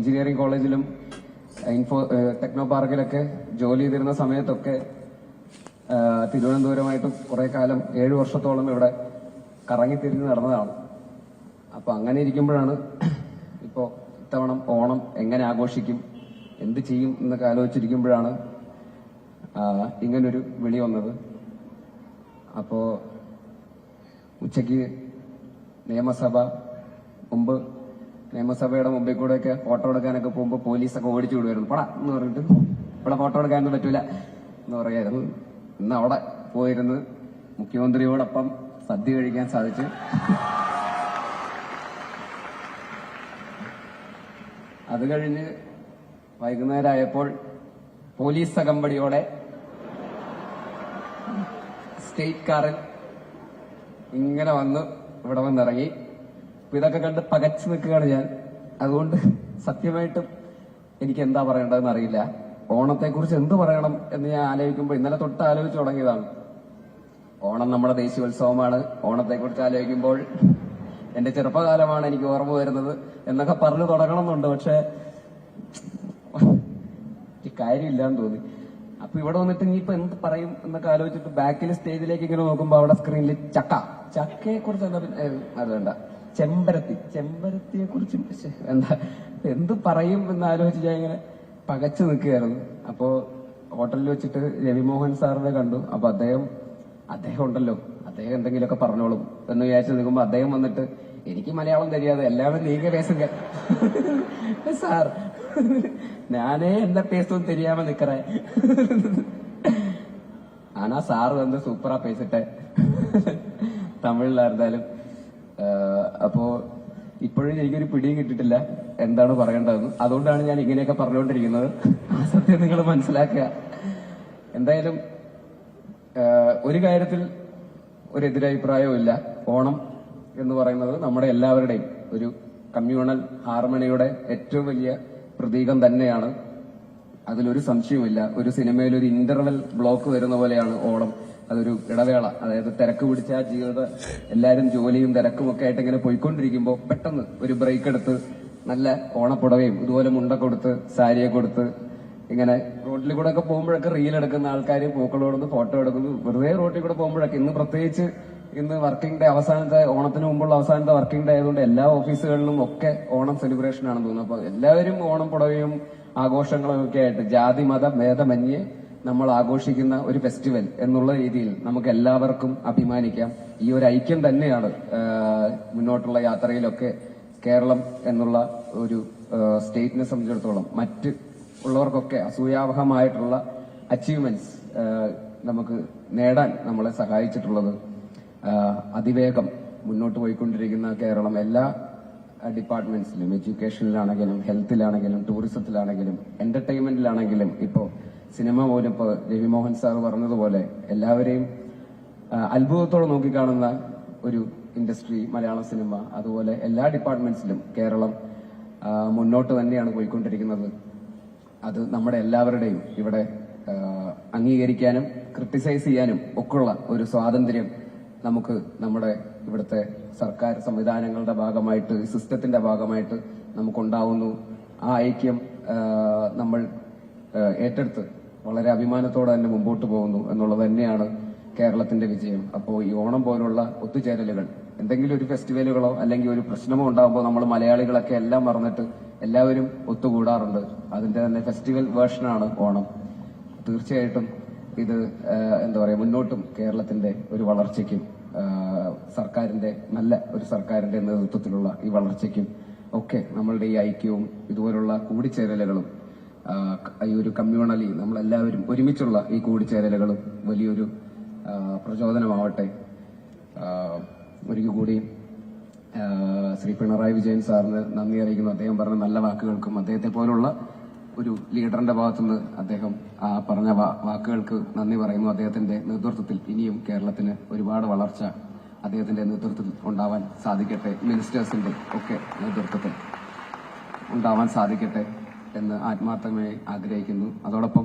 Engineering കോളേജിലും info techno പാർക്കിലൊക്കെ ജോലി ചെയ്തിരുന്ന സമയത്തൊക്കെ തിരുവനന്തപുരമായിട്ട് കുറെ കാലം ഏഴു വർഷത്തോളം ഇവിടെ കറങ്ങിത്തിരിഞ്ഞ് നടന്നതാണ്. അപ്പൊ അങ്ങനെ ഇരിക്കുമ്പോഴാണ് ഇപ്പോ ഇത്തവണ ഓണം എങ്ങനെ ആഘോഷിക്കും എന്ത് ചെയ്യും എന്നൊക്കെ ആലോചിച്ചിരിക്കുമ്പോഴാണ് ഇങ്ങനൊരു വിളി വന്നത്. അപ്പോ ഉച്ചയ്ക്ക് നിയമസഭ മുമ്പ് നിയമസഭയുടെ മുമ്പിൽ കൂടെ ഒക്കെ ഫോട്ടോ എടുക്കാനൊക്കെ പോകുമ്പോൾ പോലീസൊക്കെ ഓടിച്ചു വിടുമായിരുന്നു പടാ എന്ന് പറഞ്ഞിട്ട് ഇവിടെ ഫോട്ടോ എടുക്കാനൊന്നും പറ്റൂല എന്ന് പറയായിരുന്നു. ഇന്ന് അവിടെ പോയിരുന്ന് മുഖ്യമന്ത്രിയോടൊപ്പം സദ്യ കഴിക്കാൻ സാധിച്ചു. അത് കഴിഞ്ഞ് വൈകുന്നേരമായപ്പോൾ പോലീസ് അകമ്പടിയോടെ സ്റ്റേറ്റ് കാറിൽ ഇങ്ങനെ വന്ന് ഇവിടെ വന്നിറങ്ങി. അപ്പൊ ഇതൊക്കെ കണ്ട് പകച്ചു നിൽക്കുകയാണ് ഞാൻ. അതുകൊണ്ട് സത്യമായിട്ടും എനിക്ക് എന്താ പറയേണ്ടതെന്ന് അറിയില്ല. ഓണത്തെക്കുറിച്ച് എന്ത് പറയണം എന്ന് ഞാൻ ആലോചിക്കുമ്പോൾ ഇന്നലെ തൊട്ട് ആലോചിച്ചു തുടങ്ങിയതാണ്. ഓണം നമ്മുടെ ദേശീയോത്സവമാണ്. ഓണത്തെക്കുറിച്ച് ആലോചിക്കുമ്പോൾ എന്റെ ചെറുപ്പകാലമാണ് എനിക്ക് ഓർമ്മ വരുന്നത് എന്നൊക്കെ പറഞ്ഞു തുടങ്ങണമെന്നുണ്ട്. പക്ഷെ കാര്യമില്ലാന്ന് തോന്നി. അപ്പൊ ഇവിടെ വന്നിട്ട് ഇനിയിപ്പോ എന്ത് പറയും എന്നൊക്കെ ആലോചിച്ചിട്ട് ബാക്കിൽ സ്റ്റേജിലേക്ക് ഇങ്ങനെ നോക്കുമ്പോ അവിടെ സ്ക്രീനിൽ ചക്ക. ചക്കയെ കുറിച്ച് എന്താ അത് വേണ്ട. ചെമ്പരത്തി. ചെമ്പരത്തിയെ കുറിച്ച് എന്താ എന്ത് പറയും എന്ന് ആലോചിച്ച് ഞാൻ ഇങ്ങനെ പകച്ചു നിൽക്കുകയായിരുന്നു. അപ്പോ ഹോട്ടലിൽ വെച്ചിട്ട് രവിമോഹൻ സാറിനെ കണ്ടു. അപ്പൊ അദ്ദേഹം അദ്ദേഹം ഉണ്ടല്ലോ. അദ്ദേഹം എന്തെങ്കിലുമൊക്കെ പറഞ്ഞോളും എന്ന് വിചാരിച്ചു നിൽക്കുമ്പോൾ അദ്ദേഹം വന്നിട്ട് എനിക്ക് മലയാളം തരിയാതെ എല്ലാവരും നീക്ക പേസുക സാർ ഞാനേ എന്താ പേസൊന്നും തിരിയാമെന്ന് നിക്കറേ. ആനാ സാറ് വന്ന് സൂപ്പറാ പേസിട്ടെ തമിഴിലായിരുന്നാലും അപ്പോ ഇപ്പോഴും എനിക്കൊരു പിടിയും കിട്ടിട്ടില്ല എന്താണ് പറയേണ്ടതെന്ന്. അതുകൊണ്ടാണ് ഞാൻ ഇങ്ങനെയൊക്കെ പറഞ്ഞുകൊണ്ടിരിക്കുന്നത്. ആ സത്യം നിങ്ങൾ മനസ്സിലാക്കുക. എന്തായാലും ഒരു കാര്യത്തിൽ ഒരു എതിരഭിപ്രായവും ഇല്ല. ഓണം എന്ന് പറയുന്നത് നമ്മുടെ എല്ലാവരുടെയും ഒരു കമ്മ്യൂണൽ ഹാർമണിയുടെ ഏറ്റവും വലിയ പ്രതീകം തന്നെയാണ്. അതിലൊരു സംശയവുമില്ല. ഒരു സിനിമയിൽ ഒരു ഇന്റർവെൽ ബ്ലോക്ക് വരുന്ന പോലെയാണ് ഓണം. അതൊരു ഇടവേള. അതായത് തിരക്ക് പിടിച്ച ജീവിത എല്ലാവരും ജോലിയും തിരക്കും ഒക്കെ ആയിട്ട് ഇങ്ങനെ പോയിക്കൊണ്ടിരിക്കുമ്പോൾ പെട്ടെന്ന് ഒരു ബ്രേക്ക് എടുത്ത് നല്ല ഓണപ്പുടവയും ഇതുപോലെ മുണ്ട കൊടുത്ത് സാരിയെ കൊടുത്ത് ഇങ്ങനെ റോഡിൽ കൂടെ ഒക്കെ പോകുമ്പോഴൊക്കെ റീൽ എടുക്കുന്ന ആൾക്കാർ പൂക്കളോടൊന്ന് ഫോട്ടോ എടുക്കുന്നു. വെറുതെ റോഡിൽ കൂടെ പോകുമ്പോഴൊക്കെ ഇന്ന് പ്രത്യേകിച്ച് ഇന്ന് വർക്കിംഗ് ഡേ അവസാനത്തെ ഓണത്തിന് മുമ്പുള്ള അവസാനത്തെ വർക്കിംഗ് ഡേ ആയതുകൊണ്ട് എല്ലാ ഓഫീസുകളിലും ഒക്കെ ഓണം സെലിബ്രേഷൻ ആണെന്ന് തോന്നുന്നു. അപ്പൊ എല്ലാവരും ഓണം പുടവയും ആഘോഷങ്ങളും ഒക്കെ ആയിട്ട് ജാതി മത ഭേദമന്യേ നമ്മൾ ആഘോഷിക്കുന്ന ഒരു ഫെസ്റ്റിവൽ എന്നുള്ള രീതിയിൽ നമുക്ക് എല്ലാവർക്കും അഭിമാനിക്കാം. ഈ ഒരു ഐക്യം തന്നെയാണ് മുന്നോട്ടുള്ള യാത്രയിലൊക്കെ കേരളം എന്നുള്ള ഒരു സ്റ്റേറ്റിനെ സംബന്ധിച്ചിടത്തോളം മറ്റ് ഉള്ളവർക്കൊക്കെ അസൂയാവഹമായിട്ടുള്ള അച്ചീവ്മെന്റ്സ് നമുക്ക് നേടാൻ നമ്മളെ സഹായിച്ചിട്ടുള്ളത്. അതിവേഗം മുന്നോട്ട് പോയിക്കൊണ്ടിരിക്കുന്ന കേരളം എല്ലാ ഡിപ്പാർട്ട്മെന്റ്സിലും എഡ്യൂക്കേഷനിലാണെങ്കിലും ഹെൽത്തിലാണെങ്കിലും ടൂറിസത്തിലാണെങ്കിലും എന്റർടൈൻമെന്റിലാണെങ്കിലും ഇപ്പോ സിനിമ പോലും രവിമോഹൻ സാർ പറഞ്ഞതുപോലെ എല്ലാവരെയും അത്ഭുതത്തോടെ നോക്കിക്കാണുന്ന ഒരു ഇൻഡസ്ട്രി മലയാള സിനിമ അതുപോലെ എല്ലാ ഡിപ്പാർട്ട്മെന്റ്സിലും കേരളം മുന്നോട്ട് തന്നെയാണ് പോയിക്കൊണ്ടിരിക്കുന്നത്. അത് നമ്മുടെ എല്ലാവരുടെയും ഇവിടെ അംഗീകരിക്കാനും ക്രിട്ടിസൈസ് ചെയ്യാനും ഒക്കെയുള്ള ഒരു സ്വാതന്ത്ര്യം നമുക്ക് നമ്മുടെ ഇവിടുത്തെ സർക്കാർ സംവിധാനങ്ങളുടെ ഭാഗമായിട്ട് സിസ്റ്റത്തിന്റെ ഭാഗമായിട്ട് നമുക്കുണ്ടാവുന്നു. ആ ഐക്യം നമ്മൾ ഏറ്റെടുത്ത് വളരെ അഭിമാനത്തോടെ തന്നെ മുമ്പോട്ട് പോകുന്നു എന്നുള്ളത് തന്നെയാണ് കേരളത്തിന്റെ വിജയം. അപ്പോൾ ഈ ഓണം പോലുള്ള ഒത്തുചേരലുകൾ എന്തെങ്കിലും ഒരു ഫെസ്റ്റിവലുകളോ അല്ലെങ്കിൽ ഒരു പ്രശ്നമോ ഉണ്ടാകുമ്പോൾ നമ്മൾ മലയാളികളൊക്കെ എല്ലാം മറന്നിട്ട് എല്ലാവരും ഒത്തുകൂടാറുണ്ട്. അതിന്റെ തന്നെ ഫെസ്റ്റിവൽ വേർഷനാണ് ഓണം. തീർച്ചയായിട്ടും ഇത് എന്താ പറയുക മുന്നോട്ടും കേരളത്തിന്റെ ഒരു വളർച്ചയ്ക്കും സർക്കാരിന്റെ നല്ല ഒരു സർക്കാരിന്റെ നേതൃത്വത്തിലുള്ള ഈ വളർച്ചയ്ക്കും ഒക്കെ നമ്മളുടെ ഈ ഐക്യവും ഇതുപോലുള്ള കൂടിച്ചേരലുകളും ഈ ഒരു കമ്മ്യൂണലി നമ്മളെല്ലാവരും ഒരുമിച്ചുള്ള ഈ കൂടിച്ചേരലുകളും വലിയൊരു പ്രചോദനമാവട്ടെ. ഒരിക്കൽ കൂടി ശ്രീ പിണറായി വിജയൻ സാറിന് നന്ദി അറിയിക്കുന്നു. അദ്ദേഹം പറഞ്ഞ നല്ല വാക്കുകൾക്കും അദ്ദേഹത്തെ പോലുള്ള ഒരു ലീഡറിന്റെ ഭാഗത്തുനിന്ന് അദ്ദേഹം ആ പറഞ്ഞ വാക്കുകൾക്ക് നന്ദി പറയുന്നു. അദ്ദേഹത്തിന്റെ നേതൃത്വത്തിൽ ഇനിയും കേരളത്തിന് ഒരുപാട് വളർച്ച അദ്ദേഹത്തിന്റെ നേതൃത്വത്തിൽ ഉണ്ടാവാൻ സാധിക്കട്ടെ. മിനിസ്റ്റേഴ്സിന്റെ ഒക്കെ നേതൃത്വത്തിൽ ഉണ്ടാവാൻ സാധിക്കട്ടെ. എന്ന് ആത്മാർത്ഥമായി ആഗ്രഹിക്കുന്നു. അതോടൊപ്പം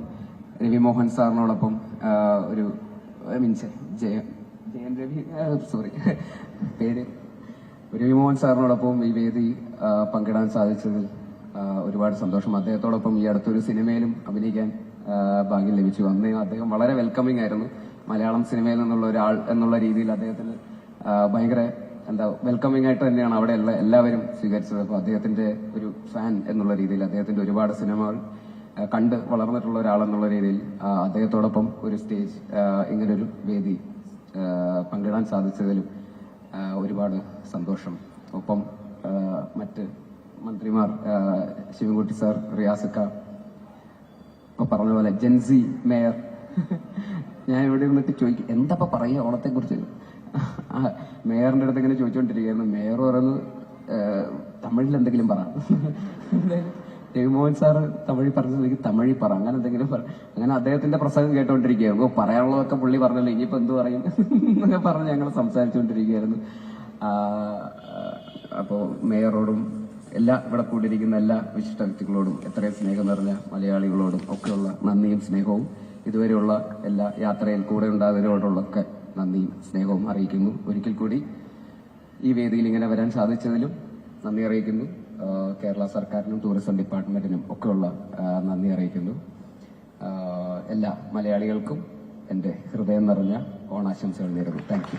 രവി മോഹൻ സാറിനോടൊപ്പം ഒരു മീൻസ് ജയ ജയൻ രവി സോറി പേര്. രവി മോഹൻ സാറിനോടൊപ്പം ഈ വേദി പങ്കിടാൻ സാധിച്ചതിൽ ഒരുപാട് സന്തോഷം. അദ്ദേഹത്തോടൊപ്പം ഈ അടുത്തൊരു സിനിമയിലും അഭിനയിക്കാൻ ഭാഗ്യം ലഭിച്ചു. അന്ന് അദ്ദേഹം വളരെ വെൽക്കമിംഗ് ആയിരുന്നു. മലയാളം സിനിമയിൽ നിന്നുള്ള ഒരാൾ എന്നുള്ള രീതിയിൽ അദ്ദേഹത്തിന് ഭയങ്കര എന്താ വെൽക്കമിംഗ് ആയിട്ട് തന്നെയാണ് അവിടെ ഉള്ള എല്ലാവരും സ്വീകരിച്ചത്. അപ്പോൾ അദ്ദേഹത്തിന്റെ ഒരു ഫാൻ എന്നുള്ള രീതിയിൽ അദ്ദേഹത്തിന്റെ ഒരുപാട് സിനിമകൾ കണ്ട് വളർന്നിട്ടുള്ള ഒരാളെന്നുള്ള രീതിയിൽ അദ്ദേഹത്തോടൊപ്പം ഒരു സ്റ്റേജ് ഇങ്ങനൊരു വേദി പങ്കിടാൻ സാധിച്ചതിലും ഒരുപാട് സന്തോഷം. ഒപ്പം മറ്റ് മന്ത്രിമാർ ശിവൻകുട്ടി സാർ റിയാസക്ക ഇപ്പൊ പറഞ്ഞ പോലെ ജെൻസി മേയർ ഞാൻ ഇവിടെ നിന്നിട്ട് ചോദിക്കും എന്താ പറയുക ഓണത്തെ കുറിച്ച് മേയറിന്റെ അടുത്ത് ഇങ്ങനെ ചോദിച്ചുകൊണ്ടിരിക്കുകയായിരുന്നു മേയർ പറയുന്നത് തമിഴിൽ എന്തെങ്കിലും പറ. രവിമോഹൻ സാറ് തമിഴിൽ പറഞ്ഞതെങ്കിൽ തമിഴിൽ പറ. അങ്ങനെ എന്തെങ്കിലും പറ. അങ്ങനെ അദ്ദേഹത്തിന്റെ പ്രസംഗം കേട്ടോണ്ടിരിക്കുകയായിരുന്നു. പറയാനുള്ളതൊക്കെ പുള്ളി പറഞ്ഞല്ലോ ഇനിയിപ്പോ എന്ത് പറയും? എന്നൊക്കെ പറഞ്ഞ് ഞങ്ങൾ സംസാരിച്ചുകൊണ്ടിരിക്കുകയായിരുന്നു അപ്പോൾ അപ്പോ മേയറോടും എല്ലാ ഇവിടെ കൂടിയിരിക്കുന്ന എല്ലാ വിശിഷ്ട വ്യക്തികളോടും എത്രയും സ്നേഹം നിറഞ്ഞ മലയാളികളോടും ഒക്കെയുള്ള നന്ദിയും സ്നേഹവും ഇതുവരെയുള്ള എല്ലാ യാത്രയിൽ കൂടെ ഉണ്ടായവരോടുള്ളൊക്കെ നന്ദിയും സ്നേഹവും അറിയിക്കുന്നു. ഒരിക്കൽ കൂടി ഈ വേദിയിൽ ഇങ്ങനെ വരാൻ സാധിച്ചതിലും നന്ദി അറിയിക്കുന്നു. കേരള സർക്കാരിനും ടൂറിസം ഡിപ്പാർട്ട്മെന്റിനും ഒക്കെയുള്ള നന്ദി അറിയിക്കുന്നു. എല്ലാ മലയാളികൾക്കും എന്റെ ഹൃദയം നിറഞ്ഞ ഓണാശംസകൾ നേരുന്നു. താങ്ക്